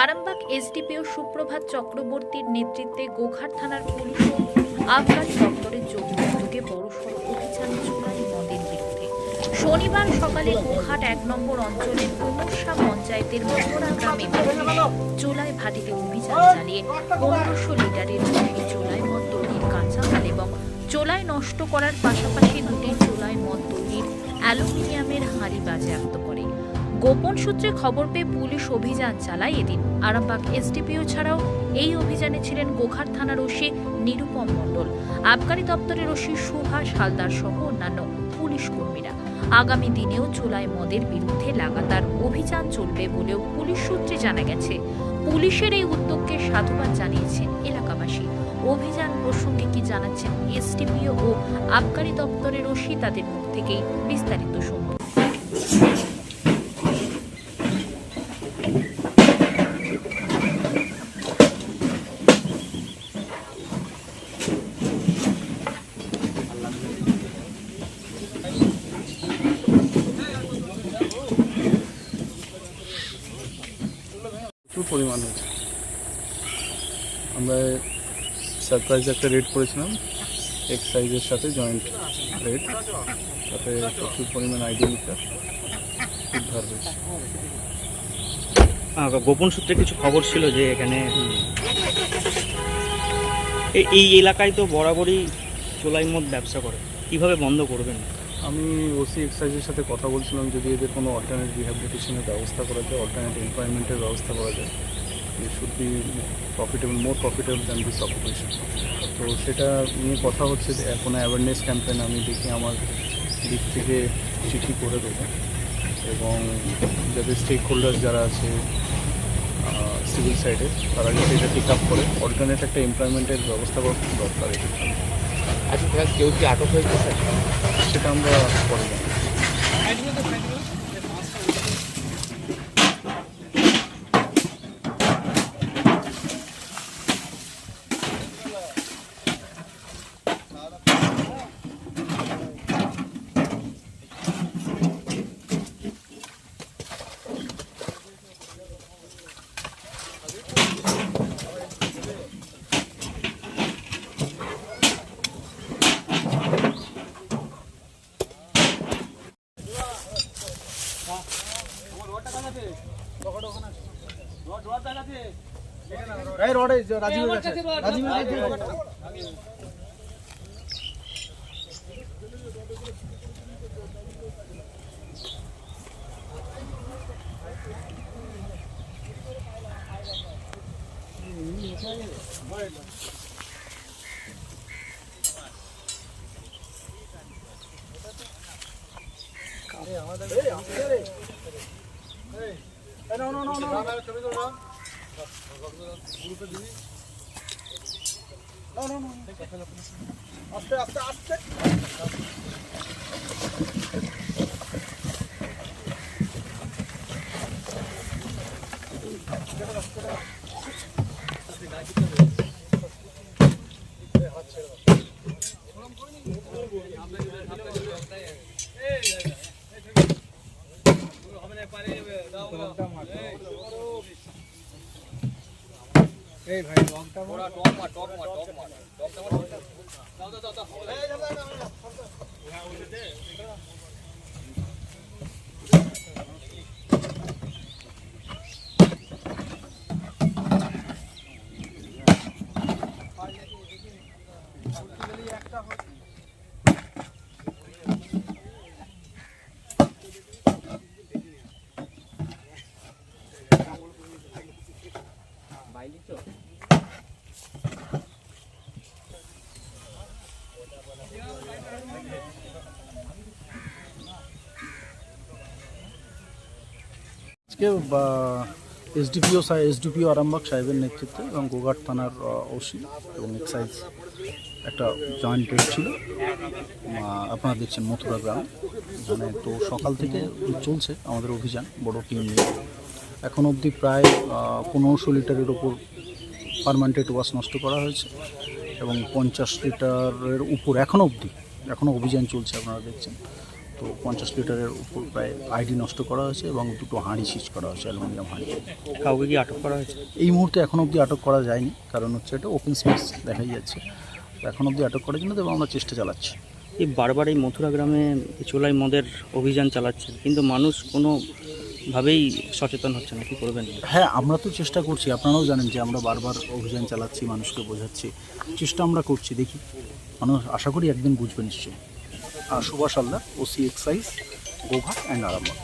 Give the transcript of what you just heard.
Arambagh SDPO সুপ্রভাত চক্রবর্তীর নেতৃত্বে গোঘাট থানার পুলিশ ও আবগারি দপ্তরের যৌথ বড়সড় অভিযান চুলাই মদের বিরুদ্ধে। শনিবার সকালে গোঘাট এক নম্বর অঞ্চলের কুমুরসা পঞ্চায়েতের মোহরা গ্রামে চোলাই ভাটিতে অভিযান চালিয়ে পনেরোশো লিটারের বেশি চোলাই মদ তৈরির কাঁচামাল এবং চোলাই নষ্ট করার পাশাপাশি দুটি চোলাই মদ তৈরির অ্যালুমিনিয়ামের হাঁড়ি বাজেয়াপ্ত করে। গোপন সূত্রে খবর পেয়ে পুলিশ অভিযান চালায় এদিন। আরামবাগ এসডিপিও ছাড়াও এই অভিযানে ছিলেন গোঘাট থানার ওসি নিরুপম মণ্ডল। আবগারি দপ্তরের ওসি সুভাষ হালদার সহ অন্যান্য পুলিশ কর্মীরা। আগামী দিনেও চোলাই মদের বিরুদ্ধে লাগাতার অভিযান চলবে বলেও পুলিশ সূত্রে জানা গেছে। পুলিশের এই উদ্যোগকে সাধুবাদ জানিয়েছেন এলাকাবাসী। অভিযান প্রসঙ্গে কি জানাচ্ছেন এসডিপিও ও আবগারি দপ্তরের ওসি তাদের মুখ থেকেই বিস্তারিত শুনুন। প্রচুর পরিমাণ হয়েছে। আমরা সারপ্রাইজ একটা রেড করেছিলাম এক্সাইজের সাথে জয়েন্ট রেড তাতে প্রচুর পরিমাণ আইডি মিটার উদ্ধার হয়েছে। গোপন সূত্রে কিছু খবর ছিল যে এখানে এই এলাকায় তো বরাবরই চোলাই মদ ব্যবসা করে। কীভাবে বন্ধ করবেন? আমি ওসি এক্সাইজের সাথে কথা বলছিলাম যদি এদের কোনো অল্টারনেট রিহ্যাবিলিটেশনের ব্যবস্থা করা যায় অল্টারনেট এমপ্লয়মেন্টের ব্যবস্থা করা যায় should be profitable more profitable than this occupation তো সেটা নিয়ে কথা হচ্ছে যে কোনো অ্যাওয়ারনেস ক্যাম্পেন আমি দেখি আমার দিক থেকে চিঠি করে দেবো এবং যাদের স্টেক হোল্ডার যারা আছে সিভিল সাইডে তারা যাতে এটা টেক আপ করে অল্টারনেট একটা এমপ্লয়মেন্টের ব্যবস্থা করা দরকার। আচ্ছা কেউ কি আটক হয়েছে? স্যার সেটা আমরা পরে এই রডে রাজীব রাজীব আমাদের এই আমাদের এই এই না না না না ছবি তোলা আস্তে আস্তে আস্তে হবে না পারে জানাব আজকে এসডিপিও এসডিপিও আরামবাগ সাহেবের নেতৃত্বে এবং গোঘাট থানার ওসি এবং এক্সাইজ একটা জয়েন্ট রেড ছিল। আপনারা দেখছেন মথুরা গ্রাম। মানে তো সকাল থেকে চলছে আমাদের অভিযান, বড় টিম নিয়ে। এখন অবধি প্রায় পনেরোশো লিটারের ওপর পারমানেন্টেড ওয়াশ নষ্ট করা হয়েছে এবং পঞ্চাশ লিটারের উপর এখন অবধি এখনও অভিযান চলছে আপনারা দেখছেন। তো পঞ্চাশ লিটারের উপর প্রায় আইডি নষ্ট করা হয়েছে এবং দুটো হাঁড়ি সিজ করা হয়েছে অ্যালুমিনিয়াম হাঁড়ি। কাউকে কি আটক করা হয়েছে? এই মুহূর্তে এখন অবধি আটক করা যায়নি কারণ হচ্ছে এটা ওপেন স্পেস দেখাই যাচ্ছে। তো এখন অবধি আটক করার জন্য এবং আমরা চেষ্টা চালাচ্ছি। এই বারবার এই মথুরা গ্রামে চোলাই মদের অভিযান চালাচ্ছেন কিন্তু মানুষ কোনোভাবেই সচেতন হচ্ছে না কি করবেন? হ্যাঁ আমরা তো চেষ্টা করছি, আপনারাও জানেন যে আমরা বারবার অভিযান চালাচ্ছি, মানুষকে বোঝাচ্ছি। চেষ্টা আমরা করছি, দেখি। মানুষ আশা করি একদিন বুঝবে নিশ্চয়ই। সুভাষ আল্লাহ ওসি এক্সাইজ গোভা অ্যান্ড আরামবাগ